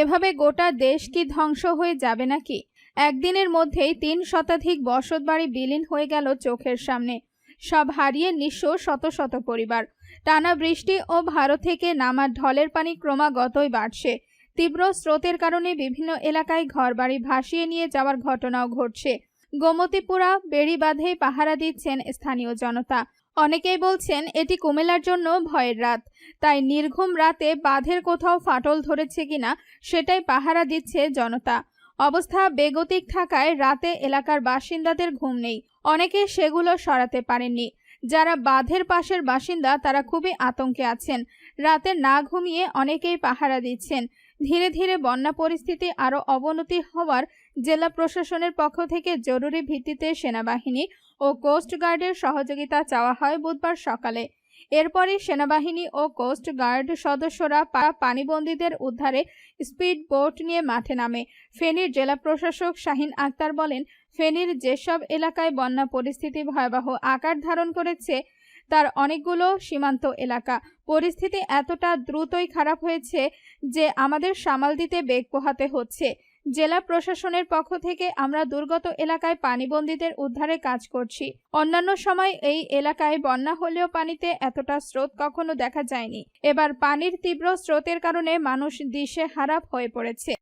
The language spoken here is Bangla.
এভাবে গোটা দেশ কি ধ্বংস হয়ে যাবে নাকি? একদিনের মধ্যেই তিন শতাধিক বসত বাড়ি বিলীন হয়ে গেল চোখের সামনে। সব হারিয়ে নিঃস্ব শত শত পরিবার। টানা বৃষ্টি ও ভারত থেকে নামার ঢলের পানি ক্রমাগতই বাড়ছে। তীব্র স্রোতের কারণে বিভিন্ন এলাকায় ঘরবাড়ি ভাসিয়ে নিয়ে যাওয়ার ঘটনাও ঘটছে। গোমতীপুরা, বেড়িবাঁধেই পাহারা দিচ্ছেন স্থানীয় জনতা। অনেকেই বলছেন, এটি কুমিল্লার জন্য ভয়ের রাত। তাই নির্ঘুম রাতে বাঁধের কোথাও ফাটল ধরেছে কিনা, সেটাই পাহারা দিচ্ছে জনতা। অবস্থা বেগতিক থাকায় রাতে এলাকার বাসিন্দাদের ঘুম নেই। অনেকে সেগুলো সরাতে পারেননি। যারা বাঁধের পাশের বাসিন্দা, তারা খুবই আতঙ্কে আছেন। রাতে না ঘুমিয়ে অনেকেই পাহারা দিচ্ছেন। ধীরে ধীরে বন্যা পরিস্থিতি আরও অবনতি হওয়ার জেলা প্রশাসনের পক্ষ থেকে জরুরি ভিত্তিতে সেনাবাহিনী ও কোস্টগার্ডের সহযোগিতা চাওয়া হয় বুধবার সকালে। এরপরই সেনাবাহিনী ও কোস্ট গার্ড সদস্যরা পানিবন্দীদের উদ্ধারে স্পিড বোট নিয়ে মাঠে নামে। ফেনীর জেলা প্রশাসক শাহিন আক্তার বলেন, ফেনীর যেসব এলাকায় বন্যা পরিস্থিতি ভয়াবহ আকার ধারণ করেছে, তার অনেকগুলো সীমান্ত এলাকা। পরিস্থিতি এতটা দ্রুতই খারাপ হয়েছে যে আমাদের সামাল দিতে বেগ পোহাতে হচ্ছে। জেলা প্রশাসনের পক্ষ থেকে আমরা দুর্গত এলাকায় পানিবন্দীদের উদ্ধারে কাজ করছি। অন্যান্য সময় এই এলাকায় বন্যা হলেও পানিতে এতটা স্রোত কখনো দেখা যায়নি। এবার পানির তীব্র স্রোতের কারণে মানুষ দিশে হারাপ হয়ে পড়েছে।